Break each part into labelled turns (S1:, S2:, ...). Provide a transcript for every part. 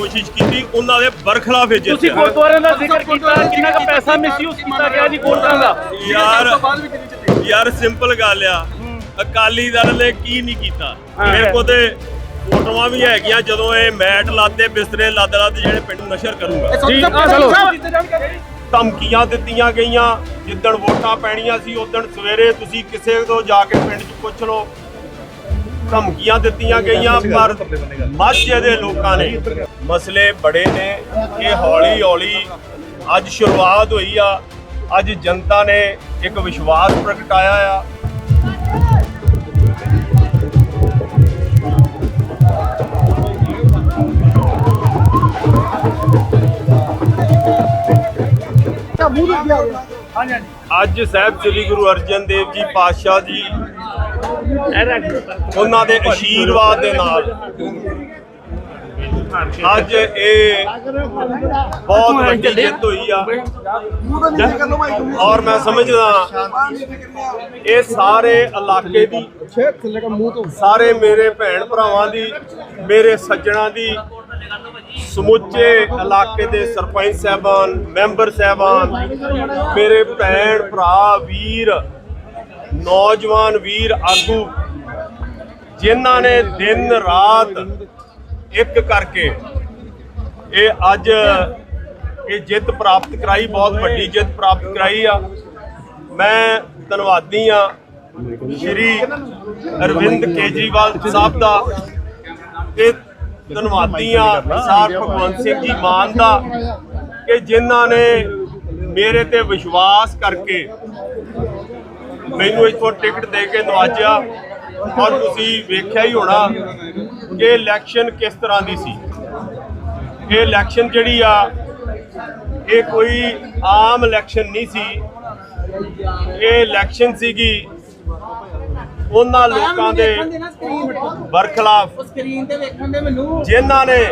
S1: ਕੋਸ਼ਿਸ਼ ਕੀਤੀ ਉਹਨਾਂ ਦੇ ਬਰਖਲਾਫ ਇਹ
S2: ਤੁਸੀਂ ਗੁਰਦੁਆਰਿਆਂ ਦਾ ਜ਼ਿਕਰ ਕੀਤਾ ਕਿੰਨਾ ਕੁ ਪੈਸਾ ਮਿਸਯੂਜ਼ ਕੀਤਾ ਗਿਆ ਜੀ ਕੋਰਟਾਂ ਦਾ?
S1: ਯਾਰ ਯਾਰ ਸਿੰਪਲ ਗੱਲ ਆ। ਅਕਾਲੀ ਦਲ ਨੇ ਕੀ ਨਹੀਂ ਕੀਤਾ। ਮੇਰੇ ਕੋਲ ਤੇ ਫੋਟੋਆਂ ਵੀ ਹੈਗੀਆਂ ਜਦੋਂ ਇਹ ਮੈਟ ਲਾਦੇ ਬਿਸਤਰੇ ਲੱਦ ਲੱਦ ਜਿਹੜੇ ਪਿੰਡ ਨੂੰ ਨਸ਼ਰ ਕਰੂੰਗਾ।
S2: ਜੀ ਆ ਚਲੋ।
S1: ਧਮਕੀਆਂ ਦਿੱਤੀਆਂ ਗਈਆਂ ਜਿੱਦਣ ਵੋਟਾਂ ਪੈਣੀਆਂ ਸੀ ਉਦੋਂ ਸਵੇਰੇ ਤੁਸੀਂ ਕਿਸੇ ਤੋਂ ਜਾ ਕੇ ਪਿੰਡ 'ਚ ਪੁੱਛ ਲਓ। ਧਮਕੀਆਂ ਦਿੱਤੀਆਂ ਗਈਆਂ ਪਰ ਮਾਝੇ ਦੇ ਲੋਕਾਂ ਨੇ ਮਸਲੇ ਬੜੇ ਨੇ ਇਹ ਹੌਲੀ ਹੌਲੀ ਅੱਜ ਸ਼ੁਰੂਆਤ ਹੋਈ ਆ ਅੱਜ ਜਨਤਾ ਨੇ ਇੱਕ ਵਿਸ਼ਵਾਸ ਪ੍ਰਗਟਾਇਆ ਆ। ਅੱਜ ਸਾਹਿਬ ਸ੍ਰੀ ਗੁਰੂ ਅਰਜਨ ਦੇਵ ਜੀ ਪਾਤਸ਼ਾਹ ਜੀ ਉਹਨਾਂ ਦੇ ਅਸ਼ੀਰਵਾਦ ਦੇ ਨਾਲ। ਅੱਜ ਇਹ ਬਹੁਤ ਵੱਡੀ ਜਿੱਤ ਹੋਈ ਆ। ਔਰ ਮੈਂ ਸਮਝਦਾ ਇਹ ਸਾਰੇ ਇਲਾਕੇ ਦੀ, ਸਾਰੇ ਮੇਰੇ ਭੈਣ ਭਰਾਵਾਂ ਦੀ, ਮੇਰੇ ਸੱਜਣਾ ਦੀ, ਸਮੁੱਚੇ ਇਲਾਕੇ ਦੇ ਸਰਪੰਚ ਸਾਹਿਬਾਨ, ਮੈਂਬਰ ਸਾਹਿਬਾਨ, ਮੇਰੇ ਭੈਣ ਭਰਾ, ਵੀਰ ਨੌਜਵਾਨ ਵੀਰ ਆਗੂ, ਜਿਨ੍ਹਾਂ ਨੇ ਦਿਨ ਰਾਤ ਇੱਕ ਕਰਕੇ ਇਹ ਅੱਜ ਇਹ ਜਿੱਤ ਪ੍ਰਾਪਤ ਕਰਾਈ, ਬਹੁਤ ਵੱਡੀ ਜਿੱਤ ਪ੍ਰਾਪਤ ਕਰਾਈ ਆ। ਮੈਂ ਧੰਨਵਾਦੀ ਆ ਸ਼੍ਰੀ ਅਰਵਿੰਦ ਕੇਜਰੀਵਾਲ ਸਾਹਿਬ ਦਾ ਤੇ ਧੰਨਵਾਦੀ ਆ ਸਰ ਭਗਵੰਤ ਸਿੰਘ ਜੀ ਮਾਨ ਦਾ ਕਿ ਜਿਨ੍ਹਾਂ ਨੇ ਮੇਰੇ ਤੇ ਵਿਸ਼ਵਾਸ ਕਰਕੇ ਮੈਨੂੰ ਇੱਥੋਂ ਟਿਕਟ ਦੇ ਕੇ ਨਵਾਜਿਆ ਔਰ ਤੁਸੀਂ ਵੇਖਿਆ ਹੀ ਹੋਣਾ ਕਿ ਇਲੈਕਸ਼ਨ ਕਿਸ ਤਰ੍ਹਾਂ ਦੀ ਸੀ। ਇਹ ਇਲੈਕਸ਼ਨ ਜਿਹੜੀ ਆ ਇਹ ਕੋਈ ਆਮ ਇਲੈਕਸ਼ਨ ਨਹੀਂ ਸੀ। ਇਹ ਇਲੈਕਸ਼ਨ ਸੀਗੀ ਉਹਨਾਂ ਲੋਕਾਂ ਦੇ ਬਰਖਲਾਫ।
S3: ਸਕਰੀਨ ਤੇ ਵੇਖਣ ਦੇ ਮੈਨੂੰ।
S1: ਜਿਨ੍ਹਾਂ ਨੇ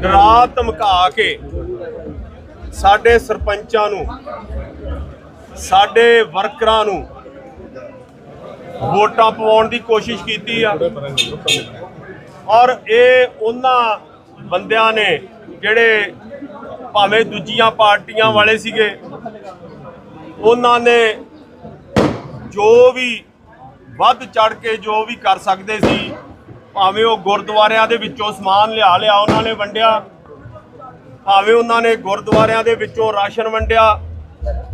S1: ਡਰਾ ਧਮਕਾ ਕੇ ਸਾਡੇ ਸਰਪੰਚਾਂ ਨੂੰ ਸਾਡੇ ਵਰਕਰਾਂ ਨੂੰ ਵੋਟਾਂ ਪਵਾਉਣ ਦੀ ਕੋਸ਼ਿਸ਼ ਕੀਤੀ ਆ। ਔਰ ਇਹ ਉਹਨਾਂ ਬੰਦਿਆਂ ਨੇ ਜਿਹੜੇ ਭਾਵੇਂ ਦੂਜੀਆਂ ਪਾਰਟੀਆਂ ਵਾਲੇ ਸੀਗੇ, ਉਹਨਾਂ ਨੇ ਜੋ ਵੀ ਵੱਧ ਚੜ ਕੇ ਜੋ ਵੀ ਕਰ ਸਕਦੇ ਸੀ, ਭਾਵੇਂ ਉਹ ਗੁਰਦੁਆਰਿਆਂ ਦੇ ਵਿੱਚੋਂ ਸਮਾਨ ਲਿਆ ਲਿਆ ਉਹਨਾਂ ਨੇ ਵੰਡਿਆ, ਭਾਵੇਂ ਉਹਨਾਂ ਨੇ ਗੁਰਦੁਆਰਿਆਂ ਦੇ ਵਿੱਚੋਂ ਰਾਸ਼ਨ ਵੰਡਿਆ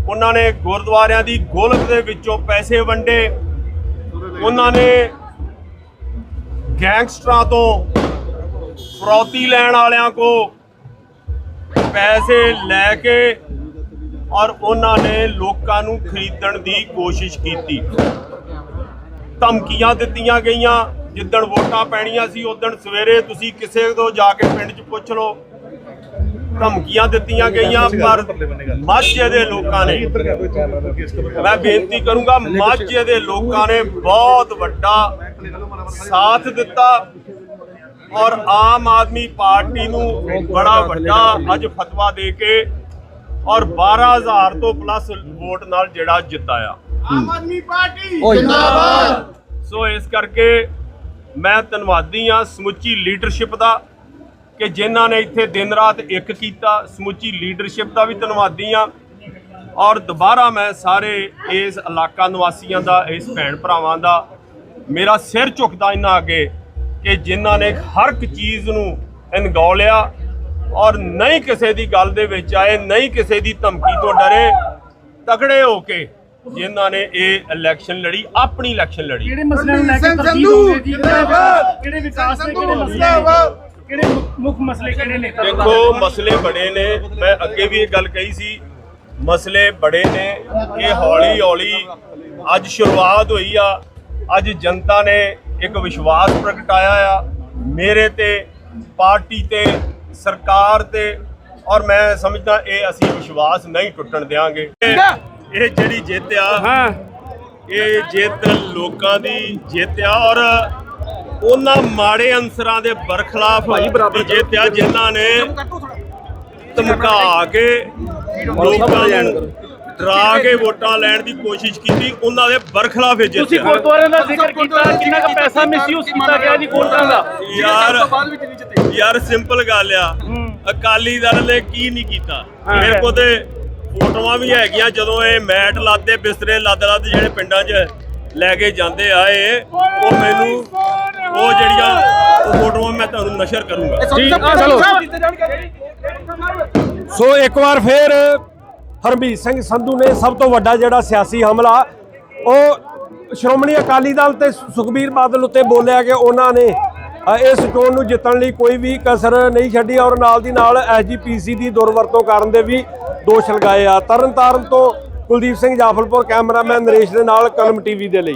S1: ਉਹਨਾਂ ਨੇ ਗੁਰਦੁਆਰਿਆਂ ਦੀ ਗੋਲਕ ਦੇ ਵਿੱਚੋਂ ਪੈਸੇ ਵੰਡੇ। ਉਹਨਾਂ ਨੇ ਗੈਂਗਸਟਰਾਂ ਤੋਂ ਫਰੌਤੀ ਲੈਣ ਵਾਲਿਆਂ ਕੋ ਪੈਸੇ ਲੈ ਕੇ ਔਰ ਉਹਨਾਂ ਨੇ ਲੋਕਾਂ ਨੂੰ ਖਰੀਦਣ ਦੀ ਕੋਸ਼ਿਸ਼ ਕੀਤੀ। ਧਮਕੀਆਂ ਦਿੱਤੀਆਂ ਗਈਆਂ, ਜਿੱਦਣ ਵੋਟਾਂ ਪੈਣੀਆਂ ਸੀ ਉਦੋਂ ਸਵੇਰੇ ਤੁਸੀਂ ਕਿਸੇ ਤੋਂ ਜਾ ਕੇ ਪਿੰਡ 'ਚ ਪੁੱਛ ਲਓ। ਧਮਕੀਆਂ ਦਿੱਤੀਆਂ ਗਈਆਂ ਪਰ ਮਾਝੇ ਦੇ ਲੋਕਾਂ ਨੇ ਮੈਂ ਬੇਨਤੀ ਕਰੂੰਗਾ ਮਾਝੇ ਦੇ ਲੋਕਾਂ ਨੇ ਬਹੁਤ ਵੱਡਾ ਸਾਥ ਦਿੱਤਾ ਔਰ ਆਮ ਆਦਮੀ ਪਾਰਟੀ ਨੂੰ ਬੜਾ ਵੱਡਾ ਅੱਜ ਫਤਵਾ ਦੇ ਕੇ ਔਰ 12000 ਤੋਂ ਪਲੱਸ ਵੋਟ ਨਾਲ ਜਿਹੜਾ ਜਿਤਾਇਆ।
S3: ਆਮ ਆਦਮੀ ਪਾਰਟੀ
S1: ਸੋ ਇਸ ਕਰਕੇ ਮੈਂ ਧੰਨਵਾਦੀ ਆ ਸਮੁੱਚੀ ਲੀਡਰਸ਼ਿਪ ਦਾ। ਕਿ ਜਿਨ੍ਹਾਂ ਨੇ ਇੱਥੇ ਦਿਨ ਰਾਤ ਇੱਕ ਕੀਤਾ ਸਮੁੱਚੀ ਲੀਡਰਸ਼ਿਪ ਦਾ ਵੀ ਧੰਨਵਾਦੀ ਆ ਔਰ ਦੁਬਾਰਾ ਮੈਂ ਸਾਰੇ ਇਸ ਇਲਾਕਾ ਨਿਵਾਸੀਆਂ ਦਾ ਇਸ ਭੈਣ ਭਰਾਵਾਂ ਦਾ ਮੇਰਾ ਸਿਰ ਝੁਕਦਾ ਇਹਨਾਂ ਅੱਗੇ ਕਿ ਜਿਨ੍ਹਾਂ ਨੇ ਹਰ ਇੱਕ ਚੀਜ਼ ਨੂੰ ਅਣਗੌਲਿਆ ਔਰ ਨਹੀਂ ਕਿਸੇ ਦੀ ਗੱਲ ਦੇ ਵਿੱਚ ਆਏ ਨਹੀਂ ਕਿਸੇ ਦੀ ਧਮਕੀ ਤੋਂ ਡਰੇ ਤਗੜੇ ਹੋ ਕੇ ਜਿਨ੍ਹਾਂ ਨੇ ਇਹ ਇਲੈਕਸ਼ਨ ਲੜੀ ਆਪਣੀ ਇਲੈਕਸ਼ਨ ਲੜੀ।
S2: ਕਿਹੜੇ ਮਸਲਿਆਂ ਨੂੰ ਲੈ ਕੇ ਤਰਜੀਹ ਦੋਗੇ ਜੀ? ਕਿਹੜੇ ਵਿਕਾਸ ਦੇ ਕਿਹੜੇ ਮਸਲੇ? ਕਿਹੜੇ ਮੁੱਖ- ਮਸਲੇ ਕਿਹੜੇ ਨੇ?
S1: ਦੇਖੋ ਮਸਲੇ ਬੜੇ ਨੇ। ਮੈਂ ਅੱਗੇ ਵੀ ਇਹ ਗੱਲ ਕਹੀ ਸੀ ਮਸਲੇ ਬੜੇ ਨੇ ਇਹ ਹੌਲੀ ਹੌਲੀ ਅੱਜ ਸ਼ੁਰੂਆਤ ਹੋਈ ਆ ਅੱਜ ਜਨਤਾ ਨੇ ਇੱਕ ਵਿਸ਼ਵਾਸ ਪ੍ਰਗਟਾਇਆ ਆ। ਮੇਰੇ ਤੇ ਪਾਰਟੀ ਤੇ ਸਰਕਾਰ ਤੇ ਔਰ ਮੈਂ ਸਮਝਦਾ ਇਹ ਅਸੀਂ ਵਿਸ਼ਵਾਸ ਨਹੀਂ ਟੁੱਟਣ ਦੇਵਾਂਗੇ ਇਹ ਇਹ ਜਿਹੜੀ ਜਿੱਤ ਆ
S2: ਹਾਂ।
S1: ਇਹ ਜਿੱਤ ਲੋਕਾਂ ਦੀ ਜਿੱਤ ਆ ਔਰ ਉਹਨਾਂ ਮਾੜੇ ਅੰਸਰਾਂ ਦੇ ਬਰਖਲਾਫ ਦੀ ਜਿੱਤ ਆ ਜਿਨ੍ਹਾਂ ਨੇ ਧਮਕਾ ਕੇ ਲੋਕਾਂ ਨੂੰ ਡਰਾ ਕੇ ਵੋਟਾਂ ਲੈਣ ਦੀ ਕੋਸ਼ਿਸ਼ ਕੀਤੀ ਉਹਨਾਂ ਦੇ ਬਰਖਲਾਫ ਹੀ
S2: ਤੁਸੀਂ
S1: ਜਿੱਤਿਆ।
S2: ਗੁਰਦੁਆਰਿਆਂ ਦਾ ਜ਼ਿਕਰ ਕੀਤਾ ਕਿੰਨਾ ਕੁ ਪੈਸਾ ਮਿਸਯੂਜ਼ ਕੀਤਾ ਗਿਆ ਜੀ ਵੋਟਾਂ ਦਾ।
S1: ਯਾਰ ਯਾਰ ਸਿੰਪਲ ਗੱਲ ਆ। ਅਕਾਲੀ ਦਲ ਨੇ ਕੀ ਨਹੀਂ ਕੀਤਾ? ਮੇਰੇ ਕੋਲ ਤੇ ਫੋਟੋਆਂ ਵੀ ਹੈਗੀਆਂ ਜਦੋਂ ਇਹ ਮੈਟ ਲਾਦੇ ਬਿਸਤਰੇ ਲੱਦ ਲੱਦ ਜਿਹੜੇ ਪਿੰਡਾਂ 'ਚ ਲੈ ਕੇ ਜਾਂਦੇ ਆਏ ਉਹ ਮੈਨੂੰ ਉਹ ਜਿਹੜੀਆਂ ਉਹ ਫੋਟੋਆਂ ਮੈਂ ਤੁਹਾਨੂੰ ਨਸ਼ਰ ਕਰੂੰਗਾ।
S2: ਜੀ ਆ ਚਲੋ।
S4: ਸੋ ਇੱਕ ਵਾਰ ਫੇਰ ਹਰਮੀਤ ਸਿੰਘ ਸੰਧੂ ਨੇ ਸਭ ਤੋਂ ਵੱਡਾ ਜਿਹੜਾ ਸਿਆਸੀ ਹਮਲਾ ਉਹ ਸ਼੍ਰੋਮਣੀ ਅਕਾਲੀ ਦਲ ਤੇ ਸੁਖਬੀਰ ਬਾਦਲ ਉੱਤੇ ਬੋਲਿਆ ਕਿ ਉਹਨਾਂ ਨੇ ਇਸ ਚੋਣ ਨੂੰ ਜਿੱਤਣ ਲਈ ਕੋਈ ਵੀ ਕਸਰ ਨਹੀਂ ਛੱਡੀ ਔਰ ਨਾਲ ਦੀ ਨਾਲ ਐਸਜੀਪੀਸੀ ਦੀ ਦੁਰਵਰਤੋਂ ਕਰਨ ਦੇ ਵੀ ਦੋਸ਼ ਲਗਾਏ ਆ। ਤਰਨਤਾਰਨ ਤੋਂ ਕੁਲਦੀਪ ਸਿੰਘ ਜਾਫਲਪੁਰ ਕੈਮਰਾਮੈਨ ਨਰੇਸ਼ ਦੇ ਨਾਲ ਕਲਮ ਟੀਵੀ ਦੇ ਲਈ।